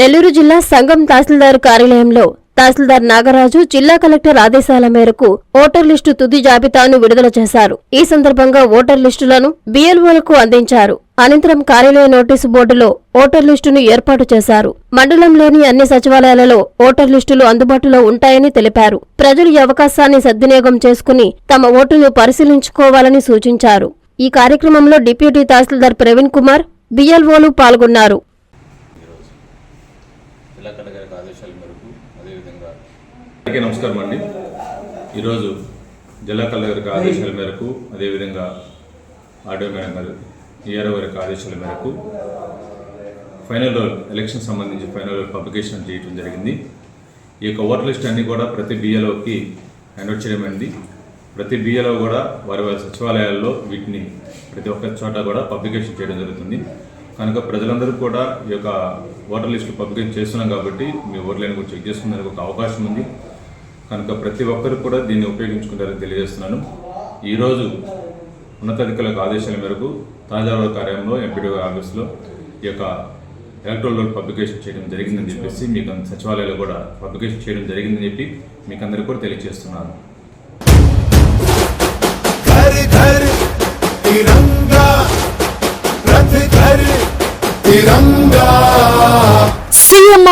నెల్లూరు జిల్లా సంఘం తహసీల్దార్ కార్యాలయంలో తహసీల్దార్ నాగరాజు జిల్లా కలెక్టర్ ఆదేశాల మేరకు ఓటర్ లిస్టు తుది జాబితాను విడుదల చేశారు. ఈ సందర్భంగా ఓటర్ లిస్టులను బిఎల్ఓలకు అందించారు. అనంతరం కార్యాలయ నోటీసు బోర్డులో ఓటర్ లిస్టును ఏర్పాటు చేశారు. మండలంలోని అన్ని సచివాలయాలలో ఓటర్ లిస్టులు అందుబాటులో ఉంటాయని తెలిపారు. ప్రజలు ఈ అవకాశాన్ని సద్వినియోగం చేసుకుని తమ ఓటును పరిశీలించుకోవాలని సూచించారు. ఈ కార్యక్రమంలో డిప్యూటీ తహసీల్దార్ ప్రవీణ్ కుమార్ బిఎల్ఓలు పాల్గొన్నారు జిల్లా కలెక్టర్ గారి ఆదేశాల మేరకు అదేవిధంగా అందరికీ నమస్కారం అండి. ఈరోజు జిల్లా కలెక్టర్ గారి ఆదేశాల మేరకు అదేవిధంగా ఆర్డీఓ మేడం గారు ఈఆర్ఓ గారి ఆదేశాల మేరకు ఫైనల్ రోల్ ఎలక్షన్ సంబంధించి ఫైనల్ రోల్ పబ్లికేషన్ చేయడం జరిగింది. ఈ యొక్క ఓటర్ లిస్ట్ అన్ని కూడా ప్రతి బిఎల్ఓకి హ్యాండ్ చేయడం అయింది ప్రతి బిఏలో కూడా వారి వారి సచివాలయాల్లో వీటిని ప్రతి ఒక్క చోట కూడా పబ్లికేషన్ చేయడం జరుగుతుంది. కనుక ప్రజలందరూ కూడా ఈ యొక్క ఓటర్ లిస్టు పబ్లికేషన్ చేస్తున్నాం కాబట్టి మీ ఓట్లైన కూడా చెక్ చేసుకునేందుకు ఒక అవకాశం ఉంది. కనుక ప్రతి ఒక్కరు కూడా దీన్ని ఉపయోగించుకుంటారని తెలియజేస్తున్నాను. ఈరోజు ఉన్నతాధికారులకు ఆదేశాల మేరకు తాజావాడ కార్యాలయంలో ఎంపీడీ ఆఫీస్లో ఈ యొక్క ఎలక్ట్రల్ రోడ్ పబ్లికేషన్ చేయడం జరిగిందని చెప్పేసి మీకు సచివాలయాలు కూడా పబ్లికేషన్ చేయడం జరిగిందని చెప్పి మీకు అందరికీ కూడా తెలియజేస్తున్నాను.